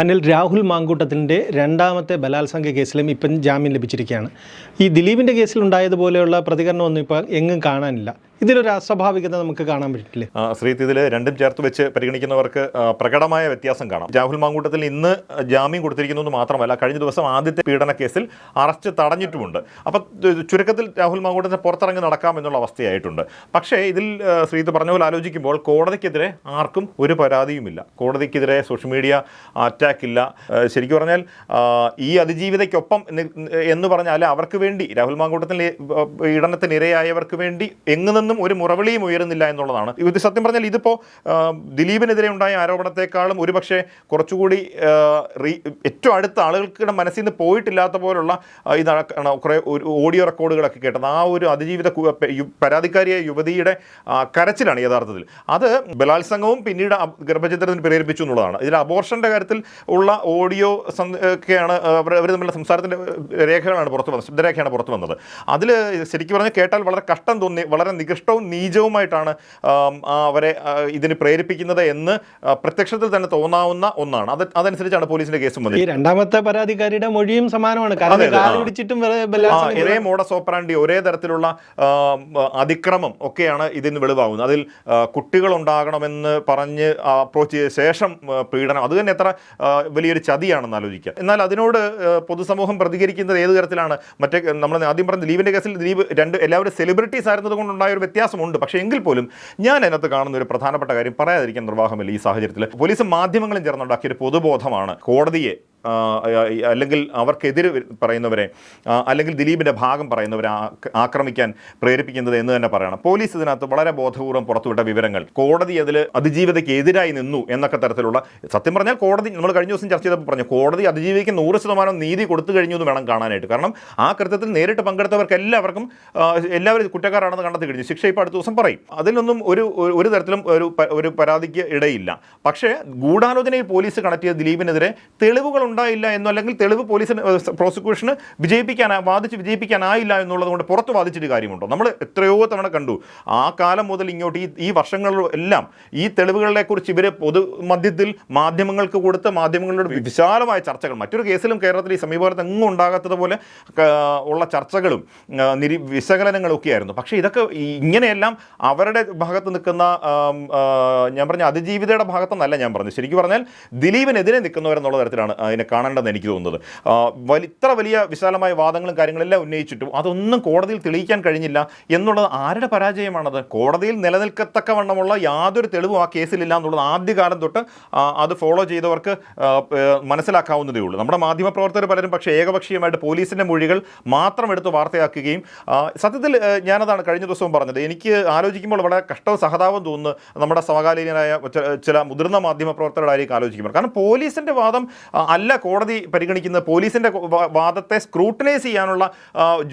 അനിൽ രാഹുൽ മാങ്കൂട്ടത്തിന്റെ രണ്ടാമത്തെ ബലാത്സംഗ കേസിലും ഇപ്പം ജാമ്യം ലഭിച്ചിരിക്കുകയാണ്. ഈ ദിലീപിന്റെ കേസിലുണ്ടായതുപോലെയുള്ള പ്രതികരണമൊന്നും ഇപ്പോൾ എങ്ങും കാണാനില്ല. ഇതിലൊരു അസ്വാഭാവികത നമുക്ക് കാണാൻ പറ്റില്ലേ? ശ്രീ ഇതിൽ രണ്ടും ചേർത്ത് വെച്ച് പരിഗണിക്കുന്നവർക്ക് പ്രകടമായ വ്യത്യാസം കാണാം. രാഹുൽ മാങ്കൂട്ടത്തിൽ ഇന്ന് ജാമ്യം കൊടുത്തിരിക്കുന്നു എന്ന് മാത്രമല്ല കഴിഞ്ഞ ദിവസം ആദ്യത്തെ പീഡന കേസിൽ അറസ്റ്റ് തടഞ്ഞിട്ടുമുണ്ട്. അപ്പം ചുരുക്കത്തിൽ രാഹുൽ മാങ്കൂട്ടത്തിന് പുറത്തിറങ്ങി നടക്കാം എന്നുള്ള അവസ്ഥയായിട്ടുണ്ട്. പക്ഷേ ഇതിൽ ശ്രീ ശ്രീത്ത് പറഞ്ഞ പോലെ ആലോചിക്കുമ്പോൾ കോടതിക്കെതിരെ ആർക്കും ഒരു പരാതിയുമില്ല. കോടതിക്കെതിരെ സോഷ്യൽ മീഡിയ അറ്റാക്ക് ഇല്ല ആ, ശരിക്കും പറഞ്ഞാൽ ഈ അതിജീവിതയ്ക്കൊപ്പം എന്ന് പറഞ്ഞാൽ അവർക്ക് വേണ്ടി രാഹുൽ മാങ്കൂട്ടത്തിൽ പീഡനത്തിനിരയായവർക്ക് വേണ്ടി എങ്ങു നിന്നും ഒരു മുറവിളിയും ഉയരുന്നില്ല എന്നുള്ളതാണ്. ഇത് സത്യം പറഞ്ഞാൽ ഇതിപ്പോൾ ദിലീപിനെതിരെ ഉണ്ടായ ആരോപണത്തെക്കാളും ഒരുപക്ഷെ കുറച്ചുകൂടി ഏറ്റവും അടുത്ത ആളുകൾക്കിടെ മനസ്സിൽ നിന്ന് പോയിട്ടില്ലാത്ത പോലുള്ള ഇതാണ് കുറേ ഓഡിയോ റെക്കോർഡുകളൊക്കെ കേട്ടത്. ആ ഒരു അതിജീവിത പരാതിക്കാരിയായ യുവതിയുടെ കരച്ചിലാണ് യഥാർത്ഥത്തിൽ. അത് ബലാത്സംഗവും പിന്നീട് ഗർഭചിത്രത്തിന് പ്രേരിപ്പിച്ചു എന്നുള്ളതാണ്. ഇതിൽ അബോർഷന്റെ കാര്യത്തിൽ ഉള്ള ഓഡിയോ ഒക്കെയാണ് അവർ അവർ തമ്മിലുള്ള സംസാരത്തിന്റെ രേഖകളാണ് പുറത്തു വന്നത് ശബ്ദരേഖയാണ് പുറത്തു വന്നത്. അതിൽ ശരിക്കും പറഞ്ഞാൽ കേട്ടാൽ വളരെ കഷ്ടം തോന്നി വളരെ നികൃഷ്ടവും നീചവുമായിട്ടാണ് അവരെ ഇതിന് പ്രേരിപ്പിക്കുന്നത് എന്ന് പ്രത്യക്ഷത്തിൽ തന്നെ തോന്നാവുന്ന ഒന്നാണ്. അത് അതനുസരിച്ചാണ് പോലീസിന്റെ കേസും ഈ വന്നത് രണ്ടാമത്തെ പരാതിക്കാരിയുടെ മൊഴിയും സമാനമാണ്. കാരണം ഒരേ മോഡസ് ഓപ്പറാൻഡി ഒരേ തരത്തിലുള്ള അതിക്രമം ഒക്കെയാണ് ഇതിന് വെളിവാകുന്നത്. അതിൽ കുട്ടികൾ കുട്ടികളുണ്ടാകണമെന്ന് പറഞ്ഞ് അപ്രോച്ച് ചെയ്ത ശേഷം പീഡനം അത് തന്നെ എത്ര വലിയൊരു ചതിയാണെന്ന് ആലോചിക്കുക. എന്നാൽ അതിനോട് പൊതുസമൂഹം പ്രതികരിക്കുന്നത് ഏത് തരത്തിലാണ്? മറ്റേ നമ്മൾ ആദ്യം പറഞ്ഞ ദിലീപിന്റെ കേസിൽ ദിലീപ് രണ്ട് എല്ലാവരും സെലിബ്രിറ്റീസ് ആയിരുന്നത് കൊണ്ടുണ്ടായ ഒരു വ്യത്യാസമുണ്ട്. പക്ഷേ എങ്കിൽ പോലും ഞാൻ അതിനകത്ത് കാണുന്ന ഒരു പ്രധാനപ്പെട്ട കാര്യം പറയാതിരിക്കാൻ നിർവാഹമില്ല ഈ സാഹചര്യത്തിൽ. പോലീസും മാധ്യമങ്ങളും ചേർന്നുണ്ടാക്കിയ ഒരു പൊതുബോധമാണ് കോടതിയെ അല്ലെങ്കിൽ അവർക്കെതിരെ പറയുന്നവരെ അല്ലെങ്കിൽ ദിലീപിന്റെ ഭാഗം പറയുന്നവരെ ആക്രമിക്കാൻ പ്രേരിപ്പിക്കുന്നത് എന്ന് തന്നെ പറയണം. പോലീസ് ഇതിനകത്ത് വളരെ ബോധപൂർവം പുറത്തുവിട്ട വിവരങ്ങൾ. കോടതി അതിൽ അതിജീവിതയ്ക്ക് എതിരായി നിന്നു എന്നൊക്കെ തരത്തിലുള്ള സത്യം പറഞ്ഞാൽ കോടതി നമ്മൾ കഴിഞ്ഞ ദിവസം ചർച്ച ചെയ്തപ്പോൾ പറഞ്ഞു കോടതി അതിജീവിക്ക് നൂറ് ശതമാനം നീതി കൊടുത്തു കഴിഞ്ഞു എന്ന് വേണം കാണാനായിട്ട്. കാരണം ആ കൃത്യത്തിൽ നേരിട്ട് പങ്കെടുത്തവർക്ക് എല്ലാവർക്കും എല്ലാവരും കുറ്റക്കാരാണെന്ന് കണ്ടെത്തി കഴിഞ്ഞു. ശിക്ഷ ഇപ്പോൾ അടുത്ത ദിവസം പറയും. അതിലൊന്നും ഒരു ഒരു- തരത്തിലും ഒരു ഒരു പരാതിക്ക് ഇടയില്ല. പക്ഷേ ഗൂഢാലോചനയിൽ പോലീസ് കണക്ട് ചെയ്ത ദിലീപിനെതിരെ തെളിവുകൾ ഉണ്ടായില്ല എന്നോ അല്ലെങ്കിൽ തെളിവ് പോലീസിന് പ്രോസിക്യൂഷന് വിജയിപ്പിക്കാൻ വാദിച്ച് വിജയിപ്പിക്കാനായില്ല എന്നുള്ളത് കൊണ്ട് പുറത്ത് വാദിച്ചിട്ട് കാര്യമുണ്ടോ? നമ്മൾ എത്രയോ തവണ കണ്ടു. ആ കാലം മുതൽ ഇങ്ങോട്ട് ഈ ഈ വർഷങ്ങളിലെല്ലാം ഈ തെളിവുകളെ കുറിച്ച് ഇവർ പൊതു മധ്യത്തിൽ മാധ്യമങ്ങൾക്ക് കൊടുത്ത മാധ്യമങ്ങളുടെ വിശാലമായ ചർച്ചകൾ. മറ്റൊരു കേസിലും കേരളത്തിൽ ഈ സമീപകാലത്ത് എങ്ങും ഉണ്ടാകാത്തതുപോലെ ഉള്ള ചർച്ചകളും നിരി വിശകലനങ്ങളും ഒക്കെ ആയിരുന്നു പക്ഷേ ഇതൊക്കെ ഈ ഇങ്ങനെയെല്ലാം അവരുടെ ഭാഗത്ത് നിൽക്കുന്ന ഞാൻ പറഞ്ഞ അതിജീവിതയുടെ ഭാഗത്തെന്നല്ല ഞാൻ പറഞ്ഞത്. ശരിക്കും പറഞ്ഞാൽ ദിലീപിനെതിരെ നിൽക്കുന്നവരെന്നുള്ള തരത്തിലാണ് അതിനെ കാണേണ്ടതെന്ന് എനിക്ക് തോന്നുന്നത്. വലി- ഇത്ര വലിയ വിശാലമായ വാദങ്ങളും കാര്യങ്ങളെല്ലാം ഉന്നയിച്ചിട്ടും അതൊന്നും കോടതിയിൽ തെളിയിക്കാൻ കഴിഞ്ഞില്ല എന്നുള്ളത് ആരുടെ പരാജയമാണത്? കോടതിയിൽ നിലനിൽക്കത്തക്കവണ്ണമുള്ള യാതൊരു തെളിവും ആ കേസിലില്ല എന്നുള്ളത് ആദ്യകാലം തൊട്ട് അത് ഫോളോ ചെയ്തവർക്ക് മനസ്സിലാക്കാവുന്നതേ ഉള്ളൂ. നമ്മുടെ മാധ്യമപ്രവർത്തകർ പലരും പക്ഷേ ഏകപക്ഷീയമായിട്ട് പോലീസിന്റെ മൊഴികൾ മാത്രം എടുത്ത് വാർത്തയാക്കുകയും സത്യത്തിൽ ഞാനതാണ് കഴിഞ്ഞ ദിവസവും പറഞ്ഞത് എനിക്ക് ആലോചിക്കുമ്പോൾ വളരെ കഷ്ടവും സഹതാപം തോന്നുന്നു. നമ്മുടെ സമകാലീനരായ ചില മുതിർന്ന മാധ്യമ പ്രവർത്തകരായിരിക്കും ആലോചിക്കുമ്പോൾ. കാരണം പോലീസിന്റെ വാദം അല്ല കോടതി പരിഗണിക്കുന്നത് പോലീസിന്റെ വാദത്തെ സ്ക്രൂട്ടനൈസ് ചെയ്യാനുള്ള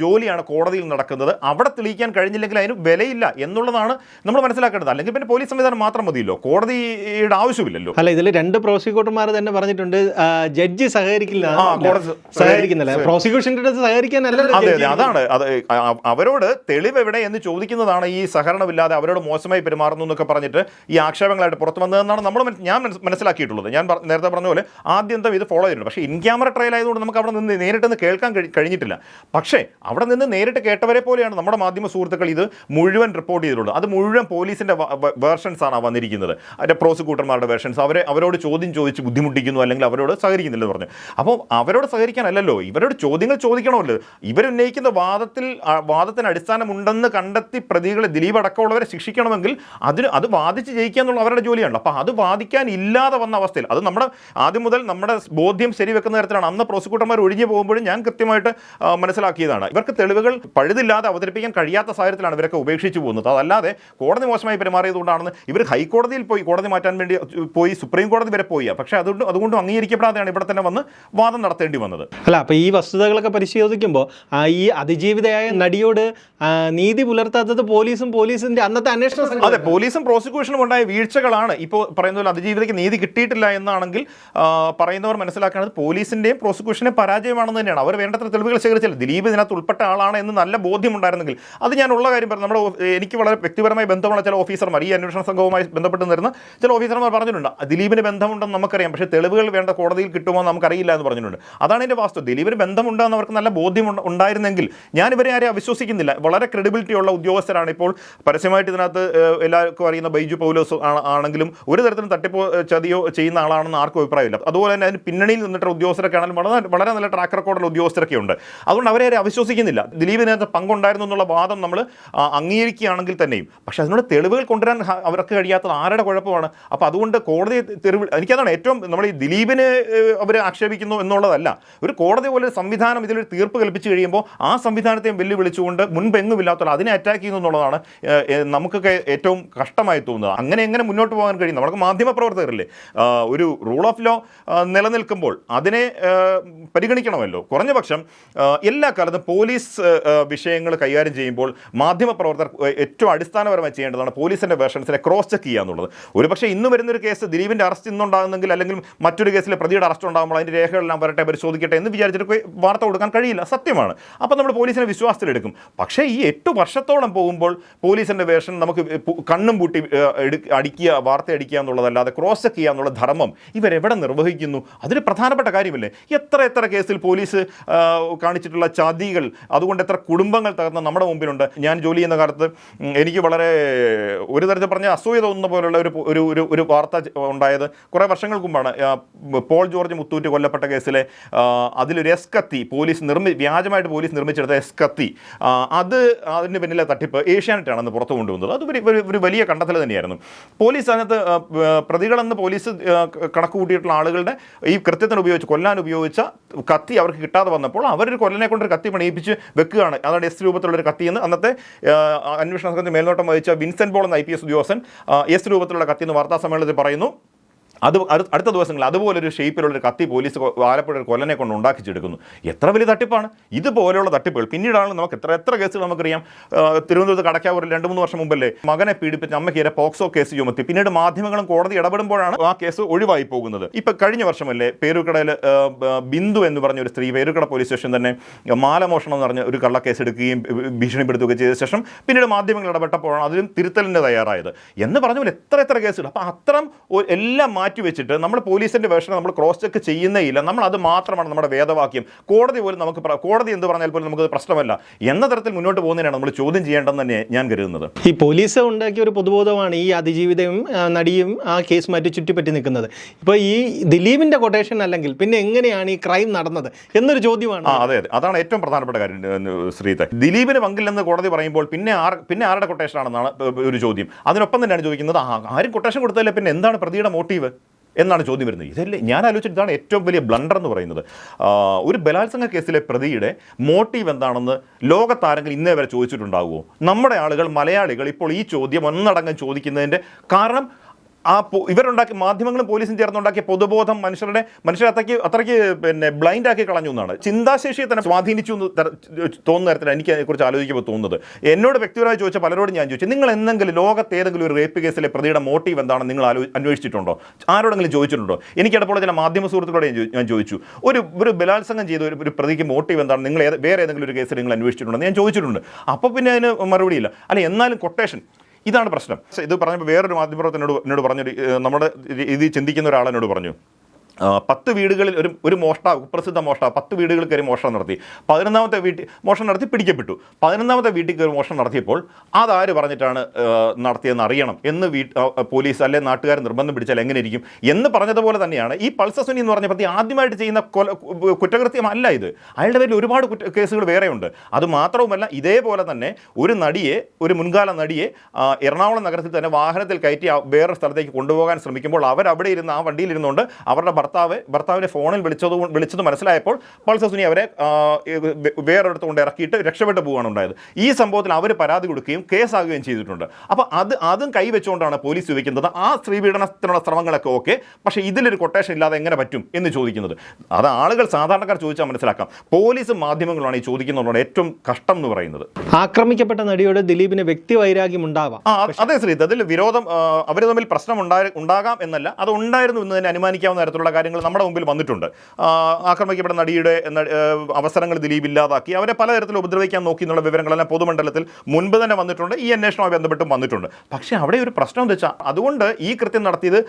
ജോലിയാണ് കോടതിയിൽ നടക്കുന്നത്. അവിടെ തെളിയിക്കാൻ കഴിഞ്ഞില്ലെങ്കിൽ അതിന് വിലയില്ല എന്നുള്ളതാണ് നമ്മൾ മനസ്സിലാക്കേണ്ടത്. അല്ലെങ്കിൽ പിന്നെ പോലീസ് സംവിധാനം മാത്രം മതിയല്ലോ. കോടതിയുടെ ആവശ്യമില്ലല്ലോ. അല്ല ഇതിൽ രണ്ട് പ്രോസിക്യൂട്ടർമാർ തന്നെ പറഞ്ഞിട്ടുണ്ട്. ജഡ്ജി സഹകരിക്കില്ല. സഹകരിക്കുന്നില്ല. പ്രോസിക്യൂഷന്റെ അടുത്ത് സഹകരിക്കാനല്ലല്ലോ അതെ അതെ അതാണ്. അത് അവരോട് തെളിവ് എവിടെ എന്ന് ചോദിക്കുന്നതാണ് ഈ സഹകരണമില്ലാതെ അവരോട് മോശമായി പെരുമാറുന്നു എന്നൊക്കെ പറഞ്ഞിട്ട് ഈ ആക്ഷേപങ്ങളായിട്ട് പുറത്തു വന്നതെന്നാണ് നമ്മൾ ഞാൻ മനസ്- മനസ്സിലാക്കിയിട്ടുള്ളത്. ഞാൻ നേരത്തെ പറഞ്ഞ പോലെ ആദ്യന്തം ഇത് ഫോളോ ചെയ്തിട്ടുണ്ട്. പക്ഷേ ഇൻ ക്യാമറ ട്രയൽ ആയതുകൊണ്ട് നമുക്ക് അവിടെ നിന്ന് നേരിട്ട് നിന്ന് കേൾക്കാൻ കഴിഞ്ഞിട്ടില്ല. പക്ഷേ അവിടെ നിന്ന് നേരിട്ട് കേട്ടവരെ പോലെയാണ് നമ്മുടെ മാധ്യമ സുഹൃത്തുക്കൾ ഇത് മുഴുവൻ റിപ്പോർട്ട് ചെയ്തിട്ടുള്ളത്. അത് മുഴുവൻ പോലീസിന്റെ വേർഷൻസ് ആണ് വന്നിരിക്കുന്നത്. അതിന്റെ പ്രോസിക്യൂട്ടർമാരുടെ വേർഷൻസ് അവരെ അവരോട് ചോദ്യം ചോദിച്ച് ബുദ്ധിമുട്ടിക്കുന്നു അല്ലെങ്കിൽ അവരോട് സഹകരിക്കുന്നില്ലെന്ന് പറഞ്ഞു. അപ്പോൾ അവരോട് സഹകരിക്കാനല്ലല്ലോ. ഇവരോട് ചോദ്യങ്ങൾ ചോദിക്കണമല്ലോ. ഇവരുന്നയിക്കുന്ന വാദത്തിൽ വാദത്തിന് അടിസ്ഥാനമുണ്ടെന്ന് കണ്ടെത്തി പ്രതികളെ ദിലീപ് അടക്കമുള്ളവരെ ശിക്ഷിക്കണമെങ്കിൽ അതിന് അത് വാദിച്ച് ജയിക്കുക എന്നുള്ള അവരുടെ ജോലിയാണല്ലോ. അപ്പോൾ അത് വാദിക്കാൻ ഇല്ലാതെ വന്ന അവസ്ഥയിൽ അത് നമ്മുടെ ആദ്യം മുതൽ നമ്മുടെ ബോധ്യം ശരി വെക്കുന്ന തരത്തിലാണ്. അന്ന് പ്രോസിക്യൂട്ടർമാർ ഒഴിഞ്ഞു പോകുമ്പോഴും ഞാൻ കൃത്യമായിട്ട് മനസ്സിലാക്കിയതാണ്. ഇവർക്ക് തെളിവുകൾ പഴുതില്ലാതെ അവതരിപ്പിക്കാൻ കഴിയാത്ത സാഹചര്യത്തിലാണ് ഇവരൊക്കെ ഉപേക്ഷിച്ചു പോകുന്നത്. അതല്ലാതെ കോടതി മോശമായി പെരുമാറിയതുകൊണ്ടാണെന്ന് ഇവർ ഹൈക്കോടതിയിൽ പോയി കോടതി മാറ്റാൻ വേണ്ടി പോയി സുപ്രീം കോടതി വരെ പോയി. പക്ഷേ അതുകൊണ്ട് അതുകൊണ്ടും അംഗീകരിക്കപ്പെടാതെയാണ് ഇവിടെ തന്നെ വന്ന് വാദം നടത്തേണ്ടി വന്നത്. അല്ല അപ്പോൾ ഈ വസ്തുതകളൊക്കെ പരിശോധിക്കുമ്പോൾ ഈ അതിജീവിതയായ നടിയോട് നീതി പുലർത്താത്തത് പോലീസും പോലീസിന്റെ അന്നത്തെ അന്വേഷണ സംഘം അതെ പോലീസും പ്രോസിക്യൂഷനും ഉണ്ടായ വീഴ്ചകളാണ്. ഇപ്പോൾ പറയുന്ന പോലെ അതിജീവിതയ്ക്ക് നീതി കിട്ടിയിട്ടില്ല എന്നാണെങ്കിൽ പറയുന്നവർ മനസ്സിലാക്കി മനസ്സിലാക്കുന്നത് പോലീസിന്റെയും പ്രോസിക്യൂഷന്റെയും പരാജയമാണെന്ന് തന്നെയാണ്. അവർ വേണ്ടത്ര തെളിവുകൾ ശേഖരിച്ചില്ല. ദിലീപ് ഇതിനകത്ത് ഉൾപ്പെട്ട ആളാണ് എന്ന് നല്ല ബോധ്യമുണ്ടായിരുന്നെങ്കിൽ അത് ഞാൻ ഉള്ള കാര്യം പറഞ്ഞു. നമ്മുടെ എനിക്ക് വളരെ വ്യക്തിപരമായി ബന്ധമുള്ള ചില ഓഫീസർമാർ ഈ അന്വേഷണ സംഘവുമായി ബന്ധപ്പെട്ട് നിന്നിരുന്ന ചില ഓഫീസർമാർ പറഞ്ഞിട്ടുണ്ട്. ദിലീപിന് ബന്ധമുണ്ടെന്ന് നമുക്കറിയാം. പക്ഷേ തെളിവുകൾ വേണ്ട കോടതിയിൽ കിട്ടുമോ എന്ന് നമുക്കറിയില്ല എന്ന് പറഞ്ഞിട്ടുണ്ട്. അതാണ് എന്റെ വാസ്തു ദിലീപിന് ബന്ധമുണ്ടെന്ന് അവർക്ക് നല്ല ബോധ്യം ഉണ്ടായിരുന്നെങ്കിൽ ഞാൻ ഇവരെ ആരെയും അവിശ്വസിക്കുന്നില്ല. വളരെ ക്രെഡിബിലിറ്റി ഉള്ള ഉദ്യോഗസ്ഥരാണ് ഇപ്പോൾ പരസ്യമായിട്ട് ഇതിനകത്ത് എല്ലാവർക്കും അറിയുന്ന ബൈജു പൗലോസ് ആണെങ്കിലും ഒരു തരത്തിലും തട്ടിപ്പോ ചതിയോ ചെയ്യുന്ന ആളാണെന്ന് ആർക്കും അഭിപ്രായമില്ല. അതുപോലെ തന്നെ അതിന് പിന്നണിയിൽ നിന്നിട്ടുള്ള ഉദ്യോഗസ്ഥരൊക്കെ ആണെങ്കിലും വളരെ വളരെ നല്ല ട്രാക്ക് റെക്കോർഡുള്ള ഉദ്യോഗസ്ഥരൊക്കെ ഉണ്ട്. അതുകൊണ്ട് അവരെ അവിശ്വസിക്കുന്നില്ല. ദിലീപിനകത്ത് പങ്കുണ്ടായിരുന്നു എന്നുള്ള വാദം നമ്മൾ അംഗീകരിക്കുകയാണെങ്കിൽ തന്നെയും. പക്ഷേ അതിനോട് തെളിവുകൾ കൊണ്ടുവരാൻ അവർക്ക് കഴിയാത്തത് ആരുടെ കുഴപ്പമാണ്? അപ്പോൾ അതുകൊണ്ട് കോടതി തെരുവ് എനിക്കതാണ് ഏറ്റവും നമ്മൾ ഈ ദിലീപിനെ അവർ ആക്ഷേപിക്കുന്നു എന്നുള്ളതല്ല. ഒരു കോടതി പോലെ സംവിധാനം ഇതിലൊരു തീർപ്പ് കൽപ്പിച്ചു കഴിയുമ്പോൾ ആ സംവിധാനത്തെയും വെല്ലുവിളിച്ചുകൊണ്ട് മുൻപെങ്ങുമില്ലാത്തവർ അതിനെ അറ്റാക്ക് ചെയ്യുന്നു എന്നുള്ളതാണ് നമുക്കൊക്കെ ഏറ്റവും കഷ്ടമായി തോന്നുന്നത് അങ്ങനെ എങ്ങനെ മുന്നോട്ട് പോകാൻ കഴിയും? നമുക്ക് മാധ്യമപ്രവർത്തകരല്ലേ? ഒരു റൂൾ ഓഫ് ലോ നിലനിൽക്കുമ്പോൾ അതിനെ പരിഗണിക്കണമല്ലോ. കുറഞ്ഞ പക്ഷം എല്ലാ കാലത്തും പോലീസ് വിഷയങ്ങൾ കൈകാര്യം ചെയ്യുമ്പോൾ മാധ്യമപ്രവർത്തകർ പ്രവർത്തകർ ഏറ്റവും അടിസ്ഥാനപരമായി ചെയ്യേണ്ടതാണ് പോലീസിന്റെ വേർഷൻസിനെ ക്രോസ് ചെക്ക് ചെയ്യുക എന്നുള്ളത്. ഒരു പക്ഷേ ഇന്ന് വരുന്നൊരു കേസ് ദിലീപിന്റെ അറസ്റ്റ് ഇന്നുണ്ടാകുന്നെങ്കിൽ അല്ലെങ്കിൽ മറ്റൊരു കേസിൽ പ്രതിയുടെ അറസ്റ്റ് ഉണ്ടാകുമ്പോൾ അതിന്റെ രേഖകളെല്ലാം വരട്ടെ പരിശോധിക്കട്ടെ എന്ന് വിചാരിച്ചിട്ട് വാർത്ത കൊടുക്കാൻ കഴിയില്ല. സത്യമാണ്. അപ്പോൾ നമ്മൾ പോലീസിനെ വിശ്വാസത്തിലെടുക്കും. പക്ഷേ ഈ എട്ട് വർഷത്തോളം പോകുമ്പോൾ പോലീസിന്റെ വേഷം നമുക്ക് കണ്ണും പൂട്ടി അടിക്കുക വാർത്ത അടിക്കുക എന്നുള്ളതല്ലാതെ ക്രോസ് ചെക്ക് ചെയ്യുക എന്നുള്ള ധർമ്മം ഇവരെവിടെ നിർവഹിക്കുന്നു? അതൊരു പ്രധാനപ്പെട്ട കാര്യമല്ലേ? എത്ര എത്ര കേസിൽ പോലീസ് കാണിച്ചിട്ടുള്ള ചതികൾ അതുകൊണ്ട് എത്ര കുടുംബങ്ങൾ തകർന്ന നമ്മുടെ മുമ്പിലുണ്ട്? ഞാൻ ജോലി ചെയ്യുന്ന കാലത്ത് എനിക്ക് വളരെ ഒരു തരത്തിൽ പറഞ്ഞ അസൂയ തോന്നുന്ന പോലുള്ള ഒരു ഒരു ഒരു ഒരു വാർത്ത ഉണ്ടായത് കുറേ വർഷങ്ങൾക്ക് മുമ്പാണ്. പോൾ ജോർജ് മുത്തൂറ്റ് കൊല്ലപ്പെട്ട കേസിലെ അതിലൊരു എസ് കത്തി പോലീസ് നിർമ്മി വ്യാജമായിട്ട് പോലീസ് നിർമ്മിച്ചെടുത്ത എസ് കത്തി. അത് അതിന് പിന്നിലെ തട്ടിപ്പ്. ഏഷ്യാനെറ്റാണ് അന്ന് പുറത്തു കൊണ്ടുവന്നത്. അത് ഒരു വലിയ കണ്ടെത്തൽ തന്നെയായിരുന്നു. പോലീസ് അതിനകത്ത് പ്രതികളെന്ന് പോലീസ് കണക്ക് കൂട്ടിയിട്ടുള്ള ആളുകളുടെ ഈ കൃത്യത്തിന് ഉപയോഗിച്ച് കൊല്ലാൻ ഉപയോഗിച്ച കത്തി അവർക്ക് കിട്ടാതെ വന്നപ്പോൾ അവരൊരു കൊല്ലനെ കൊണ്ട് കത്തി പണിയിപ്പിച്ച് വെക്കുകയാണ്. അതാണ് എസ് രൂപത്തിലുള്ളൊരു കത്തി എന്ന് അന്നത്തെ അന്വേഷണ സംഘത്തിന് മേൽനോട്ടം വഹിച്ച വിൻസെന്റ് പോൾ എന്ന ഐ ഉദ്യോഗസ്ഥൻ എസ് രൂപത്തിലുള്ള കത്തി എന്ന് വാർത്താ സമ്മേളനത്തിൽ പറയുന്നു. അത് അടുത്ത ദിവസങ്ങളിൽ അതുപോലൊരു ഷേപ്പിലുള്ള ഒരു കത്തി പോലീസ് ആലപ്പുഴ കൊല്ലനെ കൊണ്ട് ഉണ്ടാക്കിച്ചെടുക്കുന്നു. എത്ര വലിയ തട്ടിപ്പാണ്. ഇതുപോലെയുള്ള തട്ടിപ്പുകൾ പിന്നീടാണ് നമുക്ക് എത്ര എത്ര കേസുകൾ നമുക്കറിയാം. തിരുവനന്തപുരത്ത് കടക്കാവൂരിൽ രണ്ട് മൂന്ന് വർഷം മുമ്പല്ലേ മകനെ പീഡിപ്പിച്ച് അമ്മയ്ക്ക് പോക്സോ കേസ് ചുമത്തി. പിന്നീട് മാധ്യമങ്ങളും കോടതി ഇടപെടുമ്പോഴാണ് ആ കേസ് ഒഴിവായി പോകുന്നത്. ഇപ്പൊ കഴിഞ്ഞ വർഷമല്ലേ പേരുക്കടയിൽ ബിന്ദു എന്ന് പറഞ്ഞ ഒരു സ്ത്രീ പേരുക്കട പോലീസ് സ്റ്റേഷൻ തന്നെ മാലമോഷണം എന്ന് പറഞ്ഞ ഒരു കള്ളക്കേസ് എടുക്കുകയും ഭീഷണിപ്പെടുത്തുകയും ചെയ്ത ശേഷം പിന്നീട് മാധ്യമങ്ങൾ ഇടപെട്ടപ്പോഴാണ് അതിലും തിരുത്തലിന് തയ്യാറായത്. എന്ന് പറഞ്ഞാൽ എത്ര എത്ര കേസുകൾ. അപ്പോൾ അത്തരം എല്ലാം മാറ്റി വെച്ചിട്ട് നമ്മൾ പോലീസിന്റെ വേഷം നമ്മൾ ക്രോസ് ചെക്ക് ചെയ്യുന്നേ ഇല്ല. നമ്മൾ അത് മാത്രമാണ് നമ്മുടെ വേദവാക്യം. കോടതി പോലും നമുക്ക് കോടതി എന്ത് പറഞ്ഞാൽ പോലും നമുക്ക് പ്രശ്നമല്ല. എന്ന തരത്തിൽ മുന്നോട്ട് പോകുന്നതിനാണ് നമ്മൾ ചോദ്യം ചെയ്യേണ്ടെന്ന് തന്നെ ഞാൻ കരുതുന്നത്. ഈ പോലീസ് ഉണ്ടാക്കിയ ഒരു പൊതുബോധമാണ് ഈ അതിജീവിതയും നടിയും ആ കേസ് മാറ്റി ചുറ്റിപ്പറ്റി നിൽക്കുന്നത്. ഇപ്പോൾ ഈ ദിലീപിന്റെ കൊട്ടേഷൻ അല്ലെങ്കിൽ പിന്നെ എങ്ങനെയാണ് ഈ ക്രൈം നടന്നത് എന്നൊരു ചോദ്യമാണ്. ആ അതെ അതെ. അതാണ് ഏറ്റവും പ്രധാനപ്പെട്ട കാര്യം ശ്രീത ദിലീപിന് പങ്കില്ലെന്ന് കോടതി പറയുമ്പോൾ പിന്നെ ആർ പിന്നെ ആരുടെ കൊട്ടേഷൻ ആണെന്നാണ് ഒരു ചോദ്യം. അതിനൊപ്പം തന്നെയാണ് ചോദിക്കുന്നത് ആ ആരും കൊട്ടേഷൻ കൊടുത്തല്ലേ പിന്നെ എന്താണ് പ്രതിയുടെ മോട്ടീവ് എന്നാണ് ചോദ്യം വരുന്നത്. ഇതല്ലേ ഞാൻ ആലോചിച്ചിട്ട് ഇതാണ് ഏറ്റവും വലിയ ബ്ലണ്ടർ എന്ന് പറയുന്നത്. ഒരു ബലാത്സംഗ കേസിലെ പ്രതിയുടെ മോട്ടീവ് എന്താണെന്ന് ലോകത്താരെങ്കിലും ഇന്നേ വരെ ചോദിച്ചിട്ടുണ്ടാകുമോ നമ്മുടെ ആളുകൾ മലയാളികൾ ഇപ്പോൾ ഈ ചോദ്യം ഒന്നടങ്കം ചോദിക്കുന്നതിന്റെ കാരണം ആ ഇവരുണ്ടാക്കിയ മാധ്യമങ്ങളും പോലീസും ചേർന്നുണ്ടാക്കിയ പൊതുബോധം മനുഷ്യരുടെ മനുഷ്യരെ അത്രയ്ക്ക് അത്രയ്ക്ക് പിന്നെ ബ്ലൈൻഡ് ആക്കി കളഞ്ഞു എന്നാണ്. ചിന്താശേഷിയെ തന്നെ സ്വാധീനിച്ചു എന്ന് തോന്നുന്ന തരത്തിൽ എനിക്ക് അതിനെക്കുറിച്ച് ആലോചിക്കുമ്പോൾ തോന്നുന്നത്. എന്നോട് വ്യക്തിപരമായി ചോദിച്ച പലരോടും ഞാൻ ചോദിച്ചു നിങ്ങൾ എന്തെങ്കിലും ലോകത്ത് ഏതെങ്കിലും ഒരു റേപ്പ് കേസിലെ പ്രതിയുടെ മോട്ടീവ് എന്താണെന്ന് നിങ്ങൾ ആലോ അന്വേഷിച്ചിട്ടുണ്ടോ? ആരോടെങ്കിലും ചോദിച്ചിട്ടുണ്ടോ? എനിക്കിടപ്പോൾ ചില മാധ്യമ സുഹൃത്തുക്കളോട് ഞാൻ ചോദിച്ചു ഒരു ഒരു ബലാത്സംഗം ചെയ്ത ഒരു പ്രതിക്ക് മോട്ടീവ് എന്താണ്? നിങ്ങൾ വേറെ ഏതെങ്കിലും ഒരു കേസിൽ നിങ്ങൾ അന്വേഷിച്ചിട്ടുണ്ടോ? ഞാൻ ചോദിച്ചിട്ടുണ്ട്. അപ്പോൾ പിന്നെ അതിന് മറുപടിയില്ല. അല്ല എന്നാലും കൊട്ടേഷൻ ഇതാണ് പ്രശ്നം. ഇത് പറഞ്ഞപ്പോൾ വേറൊരു മാധ്യമപ്രവർത്തനോട് എന്നോട് പറഞ്ഞു നമ്മുടെ ഇത് ചിന്തിക്കുന്ന ഒരാൾ എന്നോട് പറഞ്ഞു. പത്ത് വീടുകളിൽ ഒരു ഒരു മോഷ്ട കുപ്രസിദ്ധ മോഷ്ട പത്ത് വീടുകളിൽ കയറി മോഷണം നടത്തി. പതിനൊന്നാമത്തെ വീട്ടിൽ മോഷണം നടത്തി പിടിക്കപ്പെട്ടു. പതിനൊന്നാമത്തെ വീട്ടിൽ കയറി മോഷണം നടത്തിയപ്പോൾ അതാര് പറഞ്ഞിട്ടാണ് നടത്തിയെന്ന് അറിയണം? എന്ന് വീ പോലീസ് അല്ലെ നാട്ടുകാർ നിർബന്ധം പിടിച്ചാൽ എങ്ങനെ ഇരിക്കും? എന്ന് പറഞ്ഞതുപോലെ തന്നെയാണ് ഈ പൾസസുനി എന്ന് പറഞ്ഞ പ്രതി ആദ്യമായിട്ട് ചെയ്യുന്ന കൊല കുറ്റകൃത്യമല്ല ഇത്. അയാളുടെ പേരിൽ ഒരുപാട് കുറ്റ കേസുകൾ വേറെയുണ്ട്. അത് മാത്രവുമല്ല ഇതേപോലെ തന്നെ ഒരു നടിയെ ഒരു മുൻകാല നടിയെ എറണാകുളം നഗരത്തിൽ തന്നെ വാഹനത്തിൽ കയറ്റി വേറൊരു സ്ഥലത്തേക്ക് കൊണ്ടുപോകാൻ ശ്രമിക്കുമ്പോൾ അവരവിടെ ഇരുന്ന് ആ വണ്ടിയിലിരുന്നുകൊണ്ട് അവരുടെ ഭർത്താവ് ഭർത്താവിനെ ഫോണിൽ വിളിച്ചത് വിളിച്ചത് മനസ്സിലായപ്പോൾ പൾസർ സുനി അവരെ വേറൊരിടത്ത് കൊണ്ട് ഇറക്കിയിട്ട് രക്ഷപ്പെട്ടു പോവുകയാണ് ഉണ്ടായത്. ഈ സംഭവത്തിൽ അവർ പരാതി കൊടുക്കുകയും കേസാകുകയും ചെയ്തിട്ടുണ്ട്. അപ്പോൾ അത് അതും കൈവച്ചുകൊണ്ടാണ് പോലീസ് ചോദിക്കുന്നത്. ആ സ്ത്രീപീഡനത്തിനുള്ള ശ്രമങ്ങളൊക്കെ ഓക്കെ പക്ഷേ ഇതിലൊരു കൊട്ടേഷൻ ഇല്ലാതെ എങ്ങനെ പറ്റും എന്ന് ചോദിക്കുന്നത്. അത് ആളുകൾ സാധാരണക്കാർ ചോദിച്ചാൽ മനസ്സിലാക്കാം. പോലീസും മാധ്യമങ്ങളാണ് ഈ ചോദിക്കുന്നതുകൊണ്ട് ഏറ്റവും കഷ്ടം എന്ന് പറയുന്നത്. ആക്രമിക്കപ്പെട്ട നടിയോട് ദിലീപിന് വ്യക്തി വൈരാഗ്യം ഉണ്ടാവാം. അതെ ശ്രീ അതിൽ വിരോധം അവർ തമ്മിൽ പ്രശ്നം ഉണ്ടാകാം എന്നല്ല അത് ഉണ്ടായിരുന്നു എന്ന് തന്നെ അനുമാനിക്കാവുന്ന തരത്തിലുള്ള കാര്യങ്ങൾ നമ്മുടെ മുമ്പിൽ വന്നിട്ടുണ്ട്. ആക്രമിക്കപ്പെട്ട നടിയുടെ അവസരങ്ങൾ ദിലീപ് ഇല്ലാതാക്കി. അവരെ പലതരത്തിൽ ഉപദ്രവിക്കാൻ നോക്കി എന്നുള്ള വിവരങ്ങളെല്ലാം പൊതുമണ്ഡലത്തിൽ മുൻപ് തന്നെ വന്നിട്ടുണ്ട്. ഈ അന്വേഷണവുമായി ബന്ധപ്പെട്ടും വന്നിട്ടുണ്ട്. പക്ഷേ അവിടെ ഒരു പ്രശ്നം എന്താ വെച്ചാൽ അതുകൊണ്ട് ഈ കൃത്യം നടത്തിയത്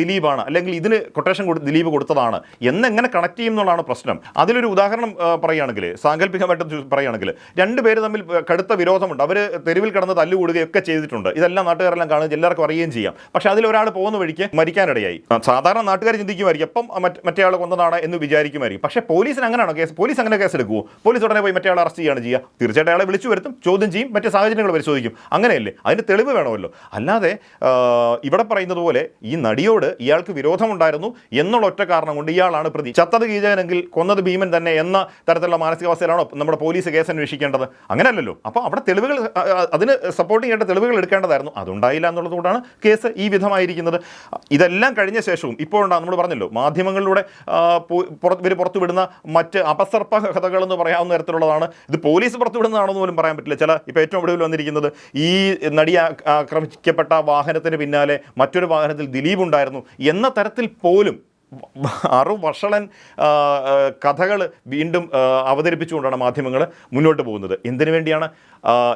ദിലീപാണ്. അല്ലെങ്കിൽ ഇതിന് കൊട്ടേഷൻ കൊടു ദിലീപ് കൊടുത്തതാണ്. എന്നെങ്ങനെ കണക്ട് ചെയ്യും എന്നുള്ളതാണ് പ്രശ്നം. അതിലൊരു ഉദാഹരണം പറയുകയാണെങ്കിൽ സാങ്കല്പികമായിട്ട് പറയുകയാണെങ്കിൽ രണ്ടുപേര് തമ്മിൽ കടുത്ത വിരോധമുണ്ട്. അവർ തെരുവിൽ കിടന്ന് തല്ലുകൂടുകയൊക്കെ ചെയ്തിട്ടുണ്ട്. ഇതെല്ലാം നാട്ടുകാരെല്ലാം കാണുക എല്ലാവർക്കും അറിയുകയും ചെയ്യാം. പക്ഷേ അതിലൊരാൾ പോകുന്ന വഴിക്ക് മരിക്കാനിടയായി. സാധാരണ നാട്ടുകാർ ചിന്തിക്കുമായിരിക്കും അപ്പം മറ്റ് മറ്റേ കൊന്നതാണ് എന്ന് വിചാരിക്കുമായിരിക്കും. പക്ഷേ പോലീസിന് അങ്ങനെയാണോ കേസ്? പോലീസ് അങ്ങനെ കേസ് എടുക്കുമോ പോലീസ് ഉടനെ പോയി മറ്റേ അറസ്റ്റ് ചെയ്യുകയാണ് ചെയ്യുക. തീർച്ചയായിട്ടും അയാളെ വിളിച്ചു വരുത്തും ചോദ്യം ചെയ്യും മറ്റ് സാഹചര്യങ്ങൾ പരിശോധിക്കും. അങ്ങനെയല്ലേ? അതിന് തെളിവ് വേണമല്ലോ. അല്ലാതെ ഇവിടെ പറയുന്നത് പോലെ ഈ നടിയോട് ഇയാൾക്ക് വിരോധമുണ്ടായിരുന്നു എന്നുള്ള ഒറ്റ കാരണം കൊണ്ട് ഇയാളാണ് പ്രതി. ചത്തത് ഗീജനെങ്കിൽ കൊന്നത് ഭീമൻ തന്നെ എന്ന തരത്തിലുള്ള മാനസികാവസ്ഥയിലാണോ നമ്മുടെ പോലീസ് കേസ് അന്വേഷിക്കേണ്ടത്? അങ്ങനെയല്ലല്ലോ. അപ്പോൾ അവിടെ തെളിവുകൾ അതിന് സപ്പോർട്ട് ചെയ്യേണ്ട തെളിവുകൾ എടുക്കേണ്ടതായിരുന്നു. അതുണ്ടായില്ല എന്നുള്ളതുകൊണ്ടാണ് കേസ് ഈ വിധമായിരിക്കുന്നത്. ഇതെല്ലാം കഴിഞ്ഞ ശേഷവും ഇപ്പോഴുണ്ടാകും നമ്മൾ പറഞ്ഞല്ലോ മാധ്യമങ്ങളിലൂടെ ഇവർ പുറത്തുവിടുന്ന മറ്റ് അപസർപ്പ കഥകൾ എന്ന് പറയാവുന്ന തരത്തിലുള്ളതാണ്. ഇത് പോലീസ് പുറത്തുവിടുന്നതാണെന്ന് പോലും പറയാൻ പറ്റില്ല. ചില ഇപ്പോൾ ഏറ്റവും ഒടുവിൽ വന്നിരിക്കുന്നത് ഈ നടി ആക്രമിക്കപ്പെട്ട വാഹനത്തിന് പിന്നാലെ മറ്റൊരു വാഹനത്തിൽ ദിലീപ് ഉണ്ടായിരുന്നു. എന്ന തരത്തിൽ പോലും അറു വഷളൻ കഥകൾ വീണ്ടും അവതരിപ്പിച്ചുകൊണ്ടാണ് മാധ്യമങ്ങൾ മുന്നോട്ട് പോകുന്നത്. എന്തിനു വേണ്ടിയാണ്?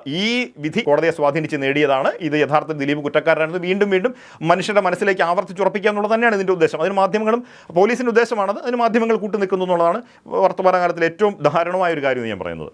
ഈ വിധി കോടതിയെ സ്വാധീനിച്ച് നേടിയതാണ്. ഇത് യഥാർത്ഥ ദിലീപ് കുറ്റക്കാരനാണെന്ന് വീണ്ടും വീണ്ടും മനുഷ്യരുടെ മനസ്സിലേക്ക് ആവർത്തിച്ചുറപ്പിക്കുക എന്നുള്ളത് തന്നെയാണ് ഇതിന്റെ ഉദ്ദേശം. അതിന് മാധ്യമങ്ങളും പോലീസിന്റെ ഉദ്ദേശമാണത്. അതിന് മാധ്യമങ്ങൾ കൂട്ടുനിൽക്കുന്നു എന്നുള്ളതാണ് വർത്തമാനകാലത്തിൽ ഏറ്റവും ദാരുണമായ ഒരു കാര്യം ഞാൻ പറയുന്നത്.